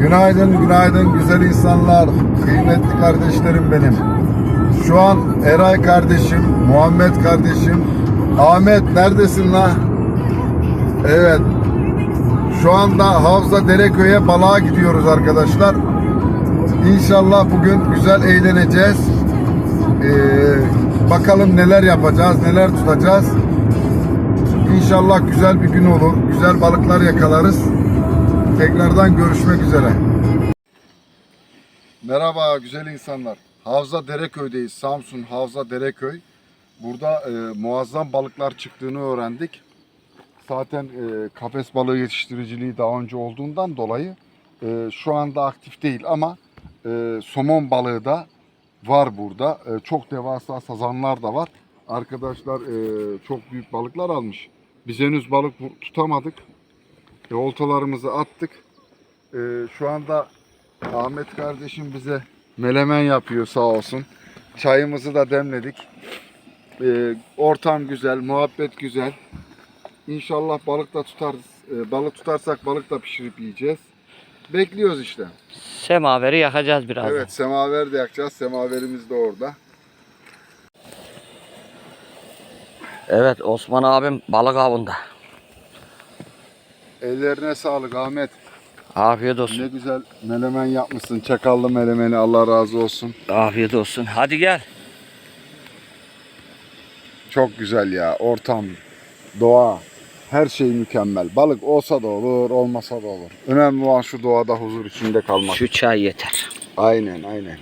Günaydın, günaydın güzel insanlar, kıymetli kardeşlerim benim. Şu an Eray kardeşim, Muhammed kardeşim, Ahmet neredesin la? Evet. Şu anda Havza Dereköy'e balığa gidiyoruz arkadaşlar. İnşallah bugün güzel eğleneceğiz. Ee, bakalım neler yapacağız, neler tutacağız. İnşallah güzel bir gün olur. Güzel balıklar yakalarız. Tekrardan görüşmek üzere. Merhaba güzel insanlar. Havza Dereköy'deyiz. Samsun Havza Dereköy. Burada e, muazzam balıklar çıktığını öğrendik. Zaten e, kafes balığı yetiştiriciliği daha önce olduğundan dolayı e, şu anda aktif değil ama e, somon balığı da var burada. E, çok devasa sazanlar da var. Arkadaşlar e, çok büyük balıklar almış. Biz henüz balık tutamadık. E, oltalarımızı attık. E, şu anda Ahmet kardeşim bize melemen yapıyor sağ olsun. Çayımızı da demledik. E, ortam güzel, muhabbet güzel. İnşallah balık da tutarız. E, balık tutarsak balık da pişirip yiyeceğiz. Bekliyoruz işte. Semaveri yakacağız birazdan. Evet semaver de yakacağız. Semaverimiz de orada. Evet Osman abim balık avında. Ellerine sağlık Ahmet. Afiyet olsun. Ne güzel melemen yapmışsın. Çakallı melemeni Allah razı olsun. Afiyet olsun. Hadi gel. Çok güzel ya. Ortam, doğa, her şey mükemmel. Balık olsa da olur, olmasa da olur. Önemli olan şu doğada huzur içinde kalmak. Şu çay yeter. Aynen, aynen.